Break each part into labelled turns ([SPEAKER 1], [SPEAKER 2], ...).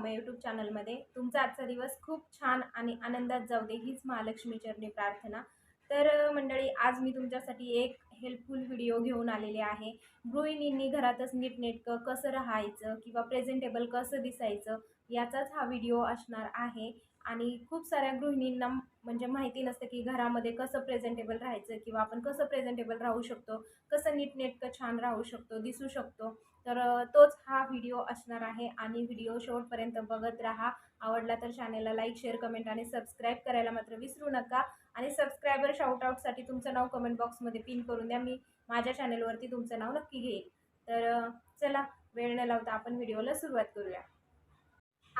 [SPEAKER 1] मॉमे YouTube चॅनलमध्ये तुमचा आजचा दिवस खूप छान आणि आनंदात जाऊ दे हीच महालक्ष्मी चरणी प्रार्थना. तर मंडळी आज मी तुमच्यासाठी एक हेल्पफुल व्हिडिओ घेऊन आलेले आहे. गृहिणींनी घरातच नीटनेटकं कसं राहायचं किंवा प्रेझेंटेबल कसं दिसायचं याचाच हा व्हिडिओ असणार आहे. आणि खूप साऱ्या गृहिणींना म्हणजे माहिती नसतं की घरामध्ये कसं प्रेझेंटेबल राहायचं किंवा आपण कसं प्रेझेंटेबल राहू शकतो कसं नीटनेटकं छान राहू शकतो दिसू शकतो. तर तोच हा व्हिडिओ असणार आहे आणि व्हिडिओ शेवटपर्यंत बघत राहा. आवडला तर चॅनलला लाईक शेअर कमेंट आणि सबस्क्राईब करायला मात्र विसरू नका. आणि सबस्क्रायबर शाउटआउटसाठी तुमचं नाव कमेंट बॉक्समध्ये पिन करून द्या. मी माझ्या चॅनलवरती तुमचं नाव नक्की घेईल. तर चला वेळ न लावता आपण व्हिडिओला सुरुवात करूया.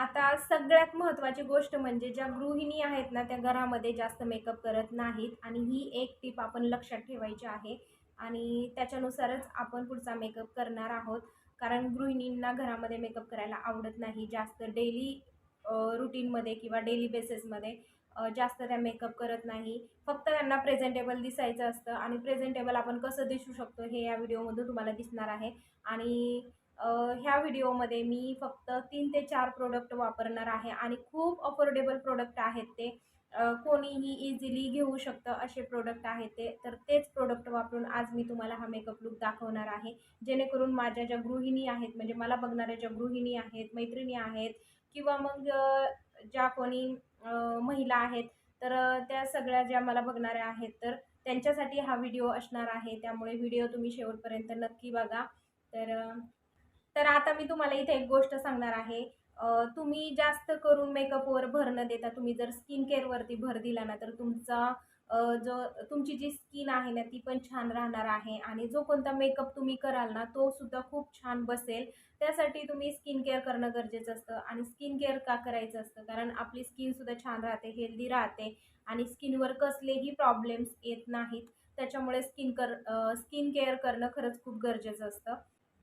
[SPEAKER 1] आता सगळ्यात महत्त्वाची गोष्ट म्हणजे ज्या गृहिणी आहेत ना त्या घरामध्ये जास्त मेकअप करत नाहीत आणि ही एक टीप आपण लक्षात ठेवायची आहे. आणि त्याच्यानुसारच आपण पुढचा मेकअप करणार आहोत. कारण गृहिणींना घरामध्ये मेकअप करायला आवडत नाही. जास्त डेली रुटीनमध्ये किंवा डेली बेसिसमध्ये जास्त त्या मेकअप करत नाही. फक्त त्यांना प्रेझेंटेबल दिसायचं असतं. आणि प्रेझेंटेबल आपण कसं दिसू शकतो हे या व्हिडिओमधून तुम्हाला दिसणार आहे. आणि ह्या व्हिडिओमध्ये मी फक्त तीन ते चार प्रोडक्ट वापरणार आहे आणि खूप अफोर्डेबल प्रोडक्ट आहेत ते. कोणीही इझिली घेऊ शकतं असे प्रोडक्ट आहेत ते. तर तेच प्रोडक्ट वापरून आज मी तुम्हाला हा मेकअप लुक दाखवणार आहे. जेणेकरून माझ्या ज्या गृहिणी आहेत म्हणजे मला बघणाऱ्या ज्या गृहिणी आहेत मैत्रिणी आहेत किंवा मग ज्या कोणी महिला आहेत तर त्या सगळ्या ज्या मला बघणाऱ्या आहेत तर त्यांच्यासाठी हा व्हिडिओ असणार आहे. त्यामुळे व्हिडिओ तुम्ही शेवटपर्यंत नक्की बघा. तर तर आता मी तुम्हाला इथे एक गोष्ट सांगणार आहे. तुम्ही जास्त करून मेकअपवर भर न देता तुम्ही जर स्किन केअरवरती भर दिला ना तर तुमचा जो तुमची जी स्किन आहे ना ती पण छान राहणार आहे. आणि जो कोणता मेकअप तुम्ही कराल ना तो सुद्धा खूप छान बसेल. त्यासाठी तुम्ही स्किन केअर करणं गरजेचं असतं. आणि स्किन केअर का करायचं असतं? कारण आपली स्किनसुद्धा छान राहते हेल्दी राहते. आणि स्किनवर कसलेही प्रॉब्लेम्स येत नाहीत. त्याच्यामुळे स्किन कर स्किन केअर करणं खरंच खूप गरजेचं असतं.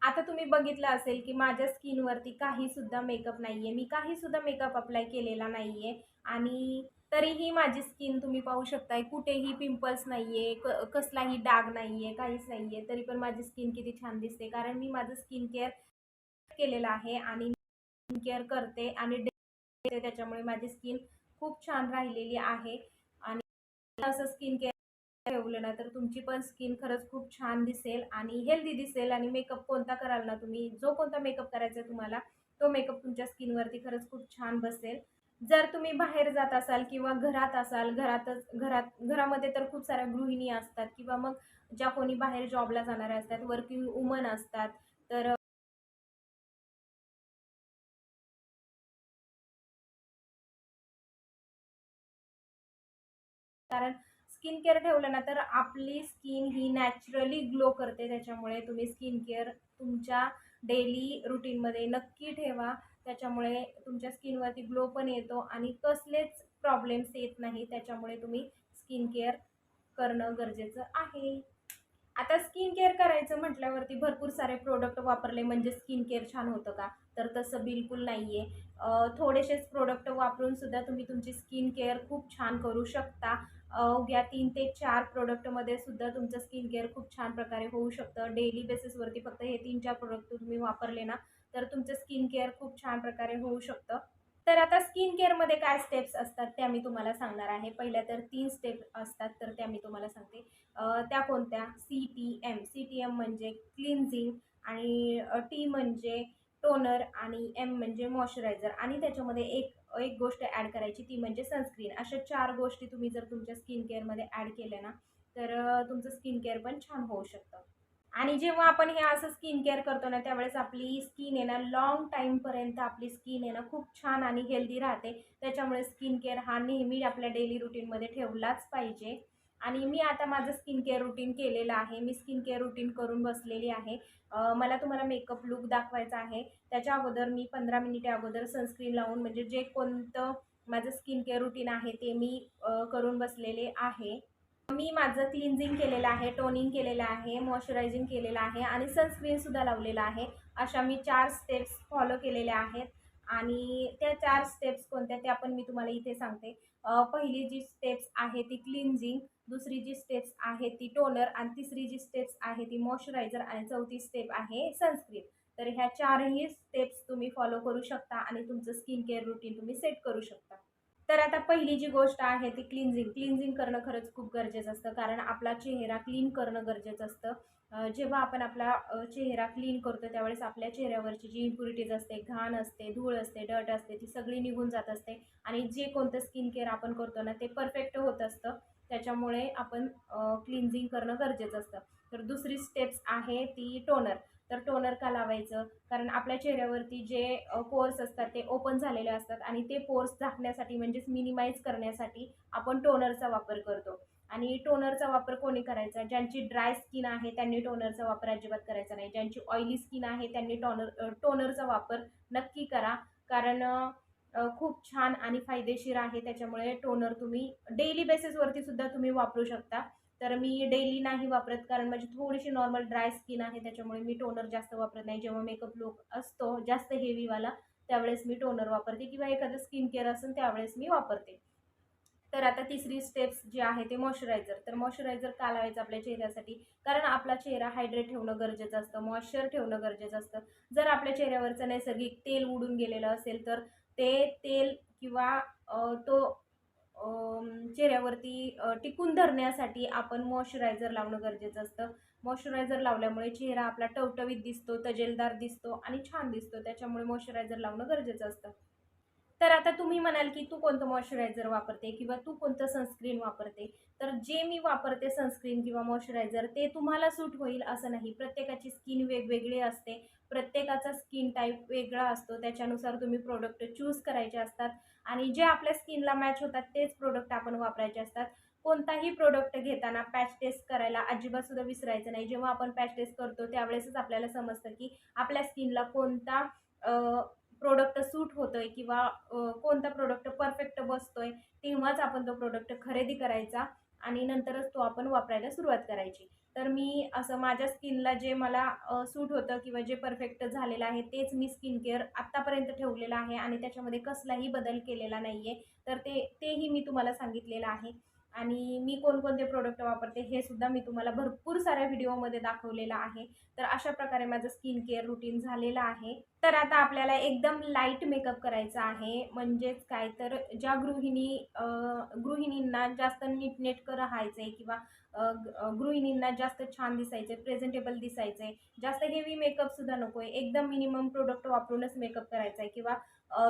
[SPEAKER 1] आता तुम्ही बघितलं असेल की माझ्या स्किनवरती काहीसुद्धा मेकअप नाही आहे मी काहीसुद्धा मेकअप अप्लाय केलेला नाही आहे आणि तरीही माझी स्किन तुम्ही पाहू शकताय कुठेही पिंपल्स नाही आहे क कसलाही डाग नाही आहे काहीच नाही आहे तरी पण माझी स्किन किती छान दिसते. कारण मी माझं स्किन केअर केलेलं आहे आणि स्किन केअर करते आणि डे त्याच्यामुळे माझी स्किन खूप छान राहिलेली आहे. आणि असं स्किन केअर ठेवलं ना तर तुमची पण स्किन खरंच खूप छान दिसेल आणि हेल्दी दिसेल आणि मेकअप कोणता कराल ना तुम्ही जो कोणता मेकअप करायचा आहे तुम्हाला तो मेकअप तुमच्या स्किनवरती खरंच खूप छान बसेल. जर तुम्ही बाहेर जात असाल किंवा घरात असाल घरातच घरात घरामध्ये तर खूप साऱ्या गृहिणी असतात किंवा मग ज्या कोणी बाहेर जॉबला जाणाऱ्या असतात वर्किंग वुमन असतात तर कारण स्किन केअर ठेवलं ना तर आपली स्किन ही नॅचरली ग्लो करते. त्याच्यामुळे तुम्ही स्किन केअर तुमच्या डेली रुटीनमध्ये नक्की ठेवा. त्याच्यामुळे तुमच्या स्किनवरती ग्लो पण येतो आणि कसलेच प्रॉब्लेम्स येत नाही. त्याच्यामुळे तुम्ही स्किन केअर करणं गरजेचं आहे. आता स्किन केअर करायचं म्हटल्यावरती भरपूर सारे प्रोडक्ट वापरले. म्हणजे स्किन केअर छान होतं का? तर तसं बिलकुल नाही आहे थोडेसेच प्रोडक्ट वापरून सुद्धा तुम्ही तुमची स्किन केअर खूप छान करू शकता. उद्या तीन ते चार प्रोडक्टमध्ये सुद्धा तुमचं स्किन केअर खूप छान प्रकारे होऊ शकतं. डेली बेसिसवरती फक्त हे तीन चार प्रोडक्ट तुम्ही वापरले ना तर तुमचं स्किन केअर खूप छान प्रकारे होऊ शकतं. तर आता स्किन केअरमध्ये काय स्टेप्स असतात त्या मी तुम्हाला सांगणार आहे. पहिल्या तर तीन स्टेप असतात तर त्या मी तुम्हाला सांगते. त्या कोणत्या? C T M C T M म्हणजे क्लिन्झिंग आणि टी म्हणजे टोनर आणि एम म्हणजे मॉइश्चरायझर आणि त्याच्यामध्ये एक एक गोष्ट ॲड करायची ती म्हणजे सनस्क्रीन अशा चार गोष्टी तुम्ही जर तुमच्या स्किन केअरमध्ये ॲड केल्या ना तर तुमचं स्किन केअर पण छान होऊ शकतं. आणि जेव्हा आपण हे असं स्किन केअर करतो ना त्यावेळेस आपली स्किन आहे ना लॉंग टाईमपर्यंत आपली स्किन आहे ना खूप छान आणि हेल्दी राहते. त्याच्यामुळे स्किन केअर हा नेहमी आपल्या डेली रुटीनमध्ये ठेवलाच पाहिजे. आणि मी आता माझं स्किन केअर रुटीन केलेलं आहे. मी स्किन केअर रुटीन करून बसलेली आहे. मला तुम्हाला मेकअप लुक दाखवायचा आहे. त्याच्या अगोदर मी पंधरा मिनिटे अगोदर सनस्क्रीन लावून म्हणजे जे कोणतं माझं स्किन केअर रुटीन आहे ते मी करून बसलेले आहे. मी माझं क्लिन्झिंग केलेलं आहे टोनिंग केलेलं आहे मॉइश्चरायझिंग केलेलं आहे आणि सनस्क्रीनसुद्धा लावलेलं आहे. अशा मी चार स्टेप्स फॉलो केलेल्या आहेत. आणि त्या चार स्टेप्स कोणत्या त्या पण मी तुम्हाला इथे सांगते. पहिली जी स्टेप्स आहे ती क्लिन्झिंग दुसरी जी स्टेप्स आहे ती टोनर आणि तिसरी जी स्टेप्स आहे ती मॉइश्चरायझर आणि चौथी स्टेप आहे सनस्क्रीन तर ह्या चारही स्टेप्स तुम्ही फॉलो करू शकता आणि तुमचं स्किन केअर रुटीन तुम्ही सेट करू शकता. तर आता पहिली जी गोष्ट आहे ती क्लिन्झिंग क्लिन्झिंग करणं खरंच खूप गरजेचं असतं कारण आपला चेहरा क्लीन करणं गरजेचं असतं. जेव्हा आपण आपला चेहरा क्लीन करतो त्यावेळेस आपल्या चेहऱ्यावरची जी इम्प्युरिटीज असते घाण असते धूळ असते डट असते ती सगळी निघून जात असते. आणि जे कोणतं स्किन केअर आपण करतो ना ते परफेक्ट होत असतं. त्याच्यामुळे आपण क्लिन्झिंग करणं गरजेचं असतं. तर दुसरी स्टेप्स आहे ती टोनर तर टोनर का लावायचं? कारण आपल्या चेहऱ्यावरती जे पोर्स असतात ते ओपन झालेले असतात. आणि ते पोर्स झाकण्यासाठी म्हणजेच मिनिमाइज करण्यासाठी आपण टोनरचा वापर करतो. आणि टोनरचा वापर कोणी करायचा? ज्यांची ड्राय स्किन आहे त्यांनी टोनरचा वापर अजिबात करायचा नाही. ज्यांची ऑइली स्किन आहे त्यांनी टोनर टोनरचा वापर नक्की करा. कारण खूप छान आणि फायदेशीर आहे. त्याच्यामुळे टोनर तुम्ही डेली बेसिसवरती सुद्धा तुम्ही वापरू शकता. तर मी डेली नाही वापरत कारण माझी थोडीशी नॉर्मल ड्राय स्किन आहे. त्याच्यामुळे मी टोनर जास्त वापरत नाही. जेव्हा मेकअप लुक असतो जास्त हेवीवाला त्यावेळेस मी टोनर वापरते. किंवा एखादं स्किन केअर असेल त्यावेळेस मी वापरते. तर आता तिसरी स्टेप्स जी आहे ते मॉइश्चरायझर तर मॉइश्चरायझर का लावायचं आपल्या चेहऱ्यासाठी? कारण आपला चेहरा हायड्रेट ठेवणं गरजेचं असतं मॉइश्चर ठेवणं गरजेचं असतं. जर आपल्या चेहऱ्यावरचं नैसर्गिक तेल उडून गेलेलं असेल तर ते तेल किंवा तो चेहऱ्यावरती टिकून धरण्यासाठी आपण मॉइश्चरायझर लावणं गरजेचं असतं. मॉइश्चरायझर लावल्यामुळे चेहरा आपला टवटवीत दिसतो तजेलदार दिसतो आणि छान दिसतो. त्याच्यामुळे मॉइश्चरायझर लावणं गरजेचं असतं. तर आता तुम्ही म्हणाल की तू कोणतं मॉइश्चरायझर वापरते किंवा तू कोणतं सनस्क्रीन वापरते? तर जे मी वापरते सनस्क्रीन किंवा मॉइश्चरायझर ते तुम्हाला सूट होईल असं नाही. प्रत्येकाची स्किन वेगवेगळी असते. प्रत्येकाचा स्किन टाईप वेगळा असतो. त्याच्यानुसार तुम्ही प्रोडक्ट चूज करायचे असतात. आणि जे आपल्या स्किनला मॅच होतात तेच प्रोडक्ट आपण वापरायचे असतात. कोणताही प्रोडक्ट घेताना पॅच टेस्ट करायला अजिबात सुद्धा विसरायचं नाही. जेव्हा आपण पॅच टेस्ट करतो त्यावेळेसच आपल्याला समजतं की आपल्या स्किनला कोणता प्रोडक्ट सूट होतो आहे किंवा कोणता प्रोडक्ट परफेक्ट बसतो आहे तेव्हाच आपण तो प्रोडक्ट खरेदी करायचा आणि नंतरच तो आपण वापरायला सुरुवात करायची. तर मी असं माझ्या स्किनला जे मला सूट होतं किंवा जे परफेक्ट झालेलं आहे तेच मी स्किन केअर आत्तापर्यंत ठेवलेलं आहे आणि त्याच्यामध्ये कसलाही बदल केलेला नाही आहे तर ते तेही मी तुम्हाला सांगितलेलं आहे. आणि मी कोणकोणते प्रोडक्ट वापरते हे सुद्धा मी तुम्हाला भरपूर साऱ्या व्हिडिओमध्ये दाखवलेलं आहे. तर अशा प्रकारे माझं स्किन केअर रुटीन झालेलं आहे. तर आता आपल्याला एकदम लाइट मेकअप करायचा आहे. म्हणजेच काय तर ज्या गृहिणी गृहिणींना जास्त नीटनेटकं राहायचं आहे किंवा गृहिणींना जास्त छान दिसायचं आहे प्रेझेंटेबल दिसायचं आहे जास्त हेवी मेकअपसुद्धा नको आहे एकदम मिनिमम प्रोडक्ट वापरूनच मेकअप करायचा आहे किंवा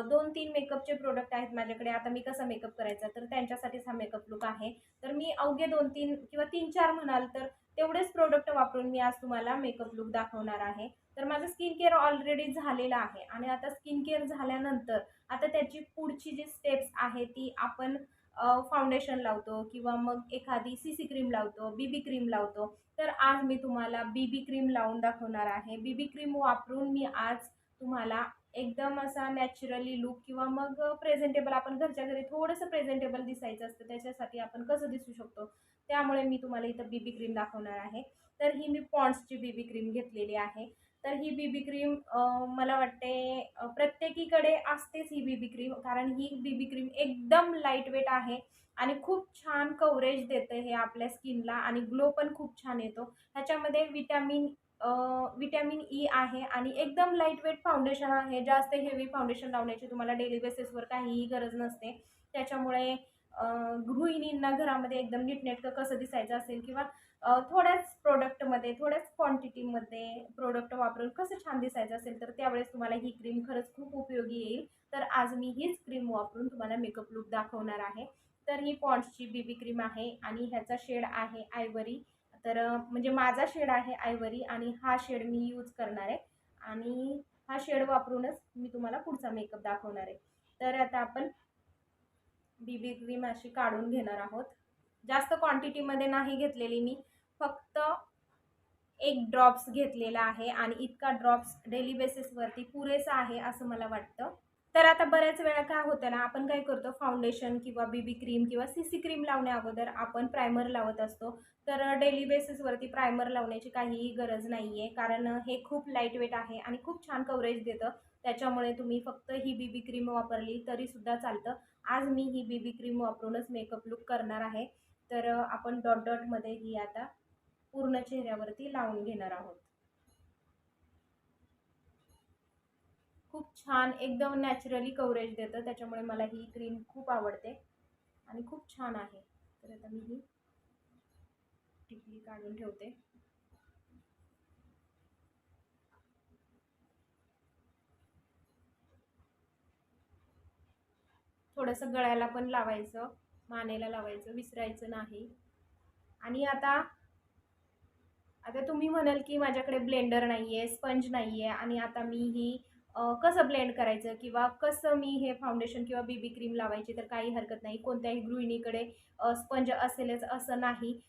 [SPEAKER 1] दोन तीन मेकअपचे प्रोडक्ट आहेत माझ्याकडे. आता मी कसा मेकअप करायचा तर त्यांच्यासाठीच हा मेकअप लुक आहे. तर मी अवघे दोन तीन किंवा तीन चार म्हणाल तर तेवढेच प्रोडक्ट वापरून मी आज तुम्हाला मेकअप लुक दाखवणार आहे. तर माझं स्किन केअर ऑलरेडी झालेलं आहे आणि आता स्किन केअर झाल्यानंतर आता त्याची पुढची जी स्टेप्स आहे ती आपण फाउंडेशन लावतो किंवा मग एखादी सी सी क्रीम लावतो बी बी क्रीम लावतो. तर आज मी तुम्हाला बी बी क्रीम लावून दाखवणार आहे. बी बी क्रीम वापरून मी आज तुम्हाला एकदम असा नॅचरली लुक किंवा मग प्रेझेंटेबल आपण घरच्या घरी थोडंसं प्रेझेंटेबल दिसायचं असतं त्याच्यासाठी आपण कसं दिसू शकतो? त्यामुळे मी तुम्हाला इथं बीबी क्रीम दाखवणार आहे. तर ही मी पॉन्ड्सची बीबी क्रीम घेतलेली आहे. तर ही बीबी क्रीम मला वाटते प्रत्येकीकडे असतेच ही बीबी क्रीम कारण ही बीबी क्रीम एकदम लाइट वेट आहे आणि खूप छान कवरेज देते हे आपल्या स्किनला आणि ग्लो पण खूप छान येतो. ह्याच्यामध्ये विटॅमिन विटॅमिन ई e आहे आणि एकदम लाइट वेट फाउंडेशन आहे. जास्त हेवी फाउंडेशन लावण्याची तुम्हाला डेली बेसिसवर काहीही गरज नसते. त्याच्यामुळे गृहिणींना घरामध्ये एकदम नीटनेटकं कसं दिसायचं असेल किंवा थोड्याच प्रोडक्टमध्ये थोड्याच क्वांटिटीमध्ये प्रोडक्ट वापरून कसं छान दिसायचं असेल तर त्यावेळेस तुम्हाला ही क्रीम खरंच खूप उपयोगी येईल. तर आज मी हीच क्रीम वापरून तुम्हाला मेकअप लुक दाखवणार आहे. तर ही पॉन्ड्सची बीबी क्रीम आहे आणि ह्याचा शेड आहे आयवरी तर म्हणजे माझा शेड आहे आयवरी आणि हा शेड मी यूज करणार आहे. आणि हा शेड वापरूनच मी तुम्हाला पुढचा मेकअप दाखवणार आहे. तर आता आपण बी बी क्रीम अशी काढून घेणार आहोत. जास्त क्वांटिटीमध्ये नाही घेतलेली मी. फक्त एक ड्रॉप्स घेतलेला आहे आणि इतका ड्रॉप्स डेली बेसिसवरती पुरेसा आहे असं मला वाटतं. तर आता बऱ्याच वेळा काय होतं ना आपण काय करतो फाउंडेशन किंवा बीबी क्रीम किंवा सी सी क्रीम लावण्या अगोदर आपण प्रायमर लावत असतो. तर डेली बेसिसवरती प्रायमर लावण्याची काहीही गरज नाही आहे कारण हे खूप लाइट वेट आहे आणि खूप छान कवरेज देतं. त्याच्यामुळे तुम्ही फक्त ही बीबी क्रीम वापरली तरीसुद्धा चालतं. आज मी ही बीबी क्रीम वापरूनच मेकअप लुक करणार आहे. तर आपण डॉट डॉटमध्ये ही आता पूर्ण चेहऱ्यावरती लावून घेणार आहोत. खूप छान एकदम नॅचरली कवरेज देतं. त्याच्यामुळे मला ही क्रीम खूप आवडते आणि खूप छान आहे. तर आता मी ही टिकली काढून ठेवते. थोडंसं गळ्याला पण लावायचं मानेला लावायचं विसरायचं नाही. आणि आता आता तुम्ही म्हणाल की माझ्याकडे ब्लेंडर नाही आहे स्पंज नाही आहे आणि आता मी ही कसं ब्लेंड करायचं किंवा कसं मी हे फाउंडेशन किंवा बी बी क्रीम लावायची तर काही हरकत नाही. कोणत्याही गृहिणीकडे स्पंज असेलच असं नाही.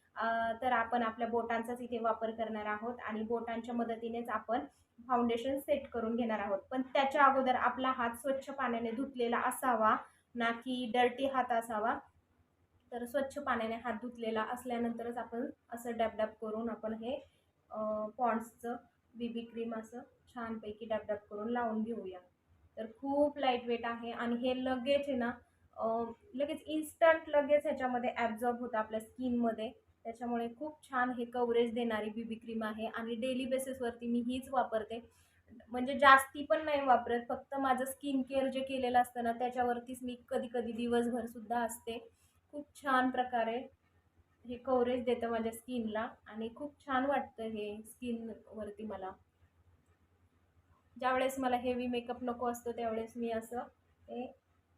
[SPEAKER 1] तर आपण आपल्या बोटांचाच इथे वापर करणार आहोत आणि बोटांच्या मदतीनेच आपण फाउंडेशन सेट करून घेणार आहोत. पण त्याच्या अगोदर आपला हात स्वच्छ पाण्याने धुतलेला असावा ना की डर्टी हात असावा. तर स्वच्छ पाण्याने हात धुतलेला असल्यानंतरच आपण असं डॅबडॅब करून आपण हे पॉन्ड्सचं बीबी क्रीम असं छानपैकी डबडब करून लावून घेऊया. तर खूप लाइट वेट आहे आणि हे लगेच आहे ना लगेच इन्स्टंट लगेच ह्याच्यामध्ये ॲब्झॉर्ब होतं आपल्या स्किनमध्ये त्याच्यामुळे खूप छान हे कवरेज देणारी बीबी क्रीम आहे आणि डेली बेसिसवरती मी हीच वापरते. म्हणजे जास्ती पण नाही वापरत फक्त माझं स्किन केअर जे केलेलं असतं ना त्याच्यावरतीच मी कधी कधी दिवसभरसुद्धा असते. खूप छान प्रकारे हे कवरेज देतं माझ्या स्किनला आणि खूप छान वाटतं हे स्किनवरती मला. ज्यावेळेस मला हेवी मेकअप नको असतो त्यावेळेस मी असं हे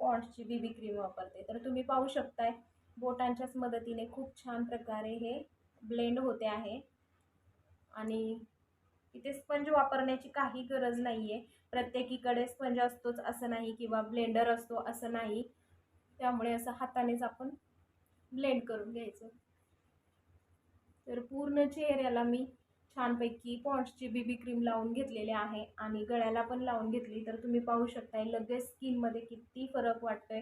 [SPEAKER 1] पॉन्ड्सची बी क्रीम वापरते. तर तुम्ही पाहू शकताय बोटांच्याच मदतीने खूप छान प्रकारे हे ब्लेंड होते आहे. आणि इथे स्पंज वापरण्याची काही गरज नाही आहे प्रत्येकीकडे स्पंज असतोच असं नाही किंवा ब्लेंडर असतो असं नाही. त्यामुळे असं हातानेच आपण ब्लेंड करून घ्यायचं. तर पूर्ण चेहऱ्याला मी छानपैकी पॉन्ड्सची बी बी क्रीम लावून घेतलेली आहे आणि गळ्याला पण लावून घेतली. तर तुम्ही पाहू शकताय लगेच स्किनमध्ये किती फरक वाटतोय.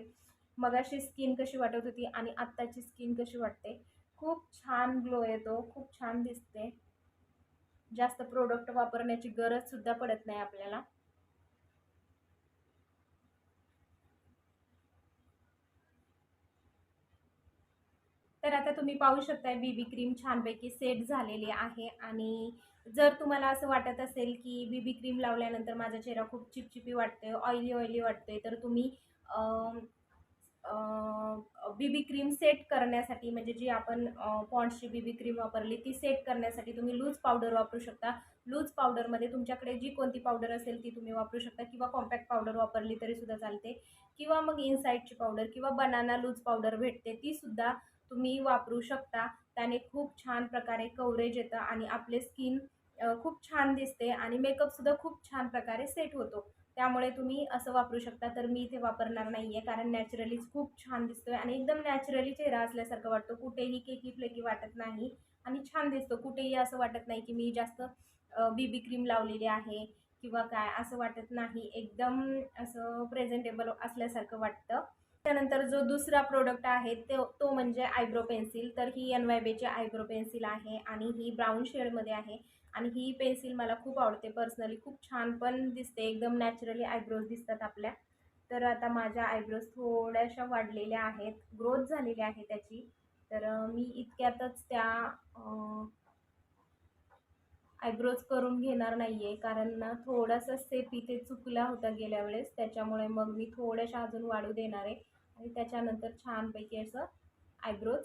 [SPEAKER 1] मगाशी स्किन कशी वाटत होती आणि आत्ताची स्किन कशी वाटते. खूप छान ग्लो येतो खूप छान दिसते. जास्त प्रोडक्ट वापरण्याची गरजसुद्धा पडत नाही आपल्याला. तर आता तुम्ही पाहू शकताय बी बी क्रीम छानपैकी सेट झालेली आहे. आणि जर तुम्हाला असं वाटत असेल की बी बी क्रीम लावल्यानंतर माझा चेहरा खूप चिपचिपी वाटतोय ऑइली ऑइली वाटतोय तर तुम्ही बी बी क्रीम सेट करण्यासाठी म्हणजे जी आपण पॉन्ड्सची बीबी क्रीम वापरली ती सेट करण्यासाठी तुम्ही लूज पावडर वापरू शकता. लूज पावडरमध्ये तुमच्याकडे जी कोणती पावडर असेल ती तुम्ही वापरू शकता किंवा कॉम्पॅक्ट पावडर वापरली तरीसुद्धा चालते. किंवा मग इनसाईडची पावडर किंवा बनाना लूज पावडर भेटते तीसुद्धा तुम्ही वापरू शकता. त्याने खूप छान प्रकारे कवरेज येतं आणि आपले स्किन खूप छान दिसते आणि मेकअपसुद्धा खूप छान प्रकारे सेट होतो. त्यामुळे तुम्ही असं वापरू शकता. तर मी इथे वापरणार नाही आहे कारण नॅचरलीच खूप छान दिसतोय आणि एकदम नॅचरली चेहरा असल्यासारखं वाटतो. कुठेही केकी फ्लेकी वाटत नाही आणि छान दिसतो. कुठेही असं वाटत नाही की मी जास्त बीबी क्रीम लावलेली आहे किंवा काय असं वाटत नाही. एकदम असं प्रेझेंटेबल असल्यासारखं वाटतं. त्यानंतर जो दुसरा प्रोडक्ट आहे तो तो म्हणजे आयब्रो पेन्सिल तर ही एन वाय बेची आयब्रो पेन्सिल आहे आणि ही ब्राऊन शेडमध्ये आहे. आणि ही पेन्सिल मला खूप आवडते पर्सनली खूप छान पण दिसते. एकदम नॅचरली आयब्रोज दिसतात आपल्या. तर आता माझ्या आयब्रोज थोड्याशा वाढलेल्या आहेत. ग्रोथ झालेली आहे त्याची. तर मी इतक्यातच त्या आयब्रोज करून घेणार नाही आहे कारण ना थोडासा सेप इथे चुकला होता गेल्या वेळेस. त्याच्यामुळे मग मी थोड्याशा अजून वाढू देणार आहे. आणि त्याच्यानंतर छानपैकी असं आयब्रोज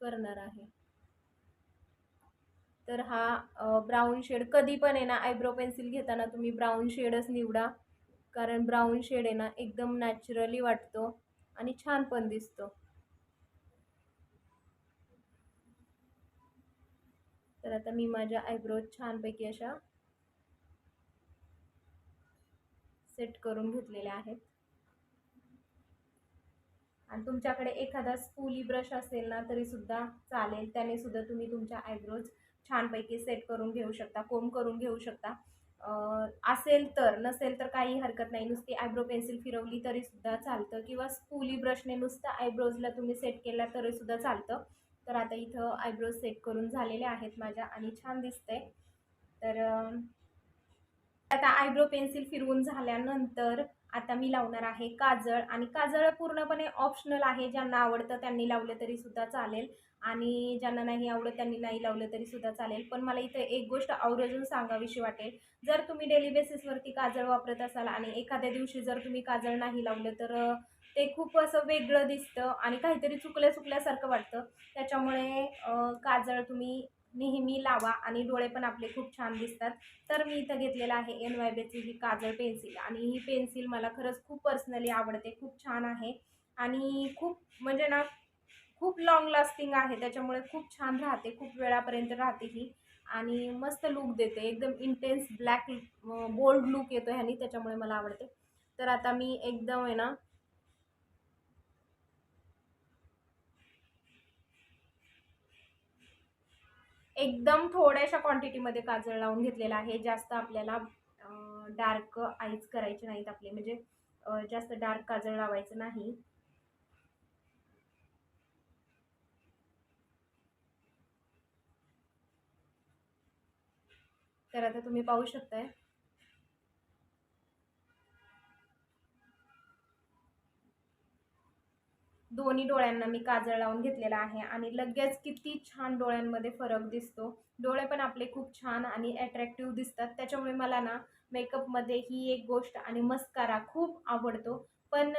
[SPEAKER 1] करणार आहे. तर हा ब्राऊन शेड कधी पण आहे ना आयब्रो पेन्सिल घेताना तुम्ही ब्राऊन शेडच निवडा. कारण ब्राऊन शेड आहे ना एकदम नॅचरली वाटतो आणि छान पण दिसतो. तर आता मी माझ्या आयब्रोज छानपैकी अशा सेट करून घेतलेल्या आहेत. आणि तुमच्याकडे एखादा स्पूली ब्रश असेल ना तरीसुद्धा चालेल. त्याने सुद्धा तुम्ही तुमच्या आयब्रोज छानपैकी सेट करून घेऊ शकता कोम करून घेऊ शकता. असेल तर नसेल तर काही हरकत नाही. नुसती आयब्रो पेन्सिल फिरवली तरीसुद्धा चालतं. किंवा स्पूली ब्रशने नुसतं आयब्रोजला तुम्ही सेट केला तरीसुद्धा चालतं. तर आता इथं आयब्रोज सेट करून झालेले आहेत माझ्या आणि छान दिसते तर आता आयब्रो पेन्सिल फिरवून झाल्यानंतर आता मी लावणार आहे काजळ आणि काजळ पूर्णपणे ऑप्शनल आहे. ज्यांना आवडतं त्यांनी लावलं तरी सुद्धा चालेल आणि ज्यांना नाही आवडत त्यांनी नाही लावलं तरी सुद्धा चालेल. पण मला इथं एक गोष्ट आवर्जून सांगावीशी वाटेल. जर तुम्ही डेली बेसिसवरती काजळ वापरत असाल आणि एखाद्या दिवशी जर तुम्ही काजळ नाही लावलं तर ते खूप असं वेगळं दिसतं आणि काहीतरी चुकल्या चुकल्यासारखं वाटतं. त्याच्यामुळे काजळ तुम्ही नेहमी लावा आणि डोळे पण आपले खूप छान दिसतात. तर मी इथं घेतलेलं आहे एन वाय बेची ही काजळ पेन्सिल आणि ही पेन्सिल मला खरंच खूप पर्सनली आवडते खूप छान आहे. आणि खूप म्हणजे ना खूप लाँग लास्टिंग आहे त्याच्यामुळे खूप छान राहते खूप वेळापर्यंत राहते ही. आणि मस्त लुक देते एकदम इंटेन्स ब्लॅक बोल्ड लुक येतो ह्यानी त्याच्यामुळे मला आवडते. तर आता मी एकदम आहे ना एकदम थोड्याशा क्वांटिटीमध्ये काजळ लावून घेतलेला आहे. जास्त आपल्याला डार्क आईज करायचे नाहीत आपले. म्हणजे जास्त डार्क काजळ लावायचं नाही. तर आता तुम्ही पाहू शकताय. दोन्ही डोळ्यांना मी काजळ लावून घेतलेला आहे आणि लगेच किती छान डोळ्यांमध्ये फरक दिसतो. डोळे पण आपले खूप छान आणि अट्रॅक्टिव्ह दिसतात. त्याच्यामुळे मला ना मेकअपमध्ये ही एक गोष्ट आणि मस्कारा खूप आवडतो. पण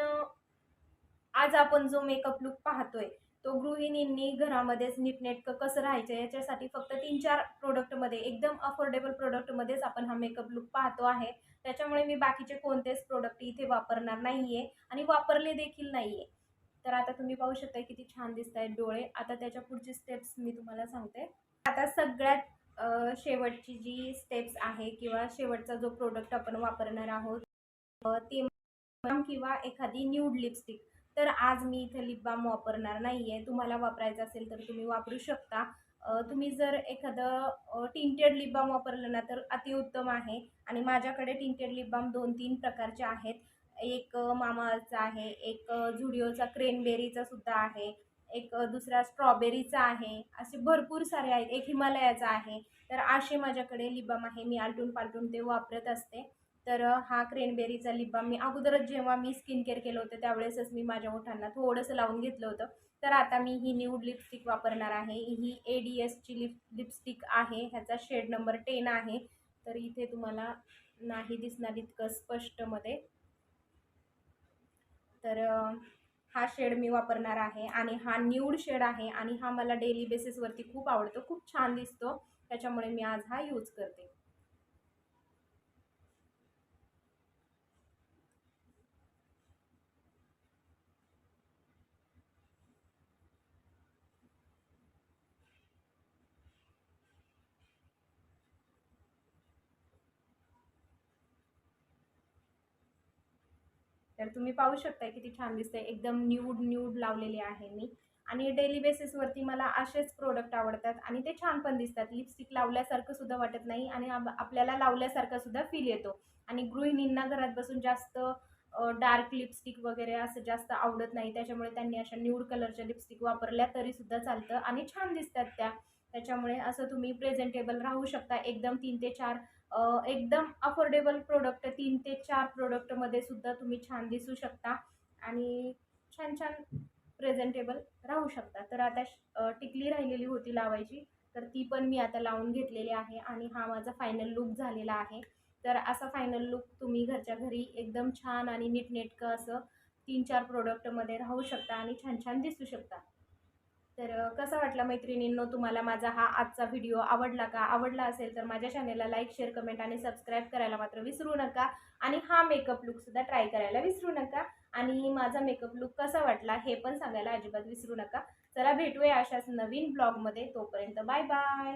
[SPEAKER 1] आज आपण जो मेकअप लुक पाहतोय तो गृहिणींनी घरामध्येच नीटनेटकं कसं राहायचं याच्यासाठी फक्त तीन चार प्रोडक्टमध्ये एकदम अफोर्डेबल प्रोडक्टमध्येच आपण हा मेकअप लुक पाहतो आहे. त्याच्यामुळे मी बाकीचे कोणतेच प्रोडक्ट इथे वापरणार नाही आहे आणि वापरले देखील नाही आहे तर आता तुम्ही पाहू शकता किती छान दिसत आहेत डोळे. आता त्याच्या पुढची स्टेप्स मी तुम्हाला सांगते. आता सगळ्यात शेवटची जी स्टेप्स आहे किंवा शेवटचा जो प्रोडक्ट आपण वापरणार आहोत ते किंवा एखादी न्यूड लिपस्टिक तर आज मी इथे लिप बाम वापरणार नाही आहे तुम्हाला वापरायचं असेल तर तुम्ही वापरू शकता. तुम्ही जर एखादं टिंटेड लिप बाम वापरलं ना तर अतिउत्तम आहे. आणि माझ्याकडे टिंटेड लिप बाम दोन तीन प्रकारचे आहेत. एक मामाचा आहे एक झुडिओचा क्रेनबेरीचा सुद्धा आहे एक दुसरा स्ट्रॉबेरीचा आहे असे भरपूर सारे आहेत एक हिमालयाचा आहे. तर असे माझ्याकडे लिबाम आहे मी आलटून पालटून ते वापरत असते. तर हा क्रेनबेरीचा लिबाम मी अगोदरच जेव्हा मी स्किन केअर केलं होतं त्यावेळेसच मी माझ्या ओठांना थोडंसं लावून घेतलं होतं. तर आता मी ही न्यूड लिपस्टिक वापरणार आहे. ही ए डी एसची लिप लिपस्टिक आहे ह्याचा शेड नंबर टेन आहे. तर इथे तुम्हाला नाही दिसणार इतकं स्पष्टमध्ये तर हा शेड मी वापरणार आहे आणि हा न्यूड शेड आहे आणि हा मला डेली बेसिसवरती खूप आवडतो खूप छान दिसतो. त्याच्यामुळे मी आज हा यूज करते. तर तुम्ही पाहू शकता किती छान दिसते एकदम न्यूड न्यूड लावलेले आहे मी. आणि डेली बेसिसवरती मला असेच प्रोडक्ट आवडतात आणि ते छान पण दिसतात. लिपस्टिक लावल्यासारखं सुद्धा वाटत नाही आणि आपल्याला लावल्यासारखा सुद्धा फील येतो. आणि गृहिणींना घरात बसून जास्त डार्क लिपस्टिक वगैरे असं जास्त आवडत नाही. त्याच्यामुळे त्यांनी अशा न्यूड कलरच्या लिपस्टिक वापरल्या तरी सुद्धा चालतं आणि छान दिसतात त्या. त्याच्यामुळे असं तुम्ही प्रेझेंटेबल राहू शकता. एकदम तीन ते चार एकदम अफोर्डेबल प्रोडक्ट तीन ते चार प्रोडक्टमध्ये सुद्धा तुम्ही छान दिसू शकता आणि छान छान प्रेझेंटेबल राहू शकता. तर आता श- टिकली राहिलेली होती लावायची. तर ती पण मी आता लावून घेतलेली आहे आणि हा माझा फायनल लुक झालेला आहे. तर असा फायनल लुक तुम्ही घरच्या घरी एकदम छान आणि नीटनेटकं असं तीन चार प्रोडक्टमध्ये राहू शकता आणि छान छान दिसू शकता. तर कसा वाटला मैत्रिणींनो तुम्हाला माझा हा आजचा व्हिडिओ? आवडला का? आवडला असेल तर माझ्या चॅनेलला लाईक शेअर कमेंट आणि सबस्क्राईब करायला मात्र विसरू नका. आणि हा मेकअप लुकसुद्धा ट्राय करायला विसरू नका. आणि माझा मेकअप लुक कसा वाटला हे पण सांगायला अजिबात विसरू नका. चला भेटूया अशाच नवीन ब्लॉगमध्ये तोपर्यंत बाय बाय